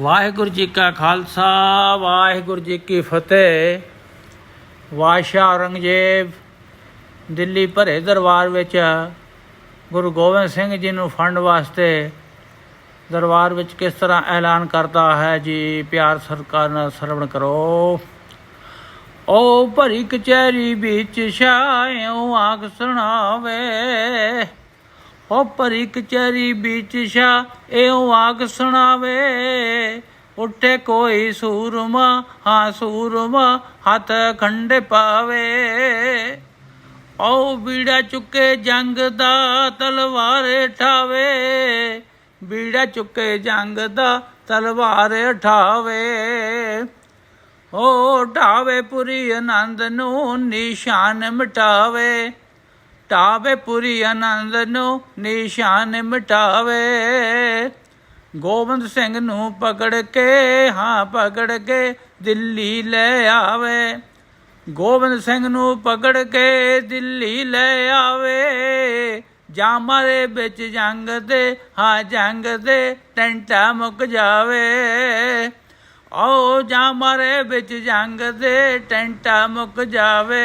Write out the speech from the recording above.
ਵਾਹਿਗੁਰੂ ਜੀ ਕਾ ਖਾਲਸਾ, ਵਾਹਿਗੁਰੂ ਜੀ ਕੀ ਫਤਿਹ। ਬਾਦਸ਼ਾਹ ਔਰੰਗਜ਼ੇਬ ਦਿੱਲੀ ਭਰੇ ਦਰਬਾਰ ਵਿੱਚ ਗੁਰੂ ਗੋਬਿੰਦ ਸਿੰਘ ਜੀ ਨੂੰ ਫੰਡ ਵਾਸਤੇ ਦਰਬਾਰ ਵਿੱਚ ਕਿਸ ਤਰ੍ਹਾਂ ਐਲਾਨ ਕਰਦਾ ਹੈ ਜੀ? ਪਿਆਰ ਸਰਕਾਰ ਨਾਲ ਸਰਵਣ ਕਰੋ। ਓ ਭਰੀ ਕਚਹਿਰੀ ਵਿੱਚ ਛਾਇਓ ਆਖ ਸੁਣਾਵੇ। ਓ ਭਰੀ ਕਚਹਿਰੀ ਵਿੱਚ ਛਾ ਏਉ ਆਖ ਸੁਣਾਵੇ। ਉੱਠੇ ਕੋਈ ਸੂਰਮਾ, ਹਾਂ ਸੂਰਮਾ ਹੱਥ ਖੰਡੇ ਪਾਵੇ। ਓ ਬੀੜਾ ਚੁੱਕੇ ਜੰਗ ਦਾ ਤਲਵਾਰ ਠਾਵੇ। ਬੀੜਾ ਚੁੱਕੇ ਜੰਗ ਦਾ ਤਲਵਾਰ ਠਾਵੇ। ਓ ਢਾਵੇ ਪੁਰੀ ਆਨੰਦ ਨੂੰ ਨਿਸ਼ਾਨ ਮਿਟਾਵੇ। ਟਾਵੇ ਪੁਰੀ ਆਨੰਦ ਨੂੰ, ਨਿਸ਼ਾਨ ਮਿਟਾਵੇ। ਗੋਬਿੰਦ ਸਿੰਘ ਨੂੰ ਪਕੜ ਕੇ, ਹਾਂ ਪਕੜ ਕੇ ਦਿੱਲੀ ਲੈ ਆਵੇ। ਗੋਬਿੰਦ ਸਿੰਘ ਨੂੰ ਪਕੜ ਕੇ ਦਿੱਲੀ ਲੈ ਆਵੇ। ਜਾਮਰੇ ਵਿੱਚ ਜੰਗ ਦੇ, ਹਾਂ ਜੰਗ ਦੇ ਟੈਂਟਾ ਮੁੱਕ ਜਾਵੇ। ਆਓ ਓ ਜਾਮਰੇ ਵਿੱਚ ਜੰਗ ਦੇ ਟੈਂਟਾ ਮੁੱਕ ਜਾਵੇ।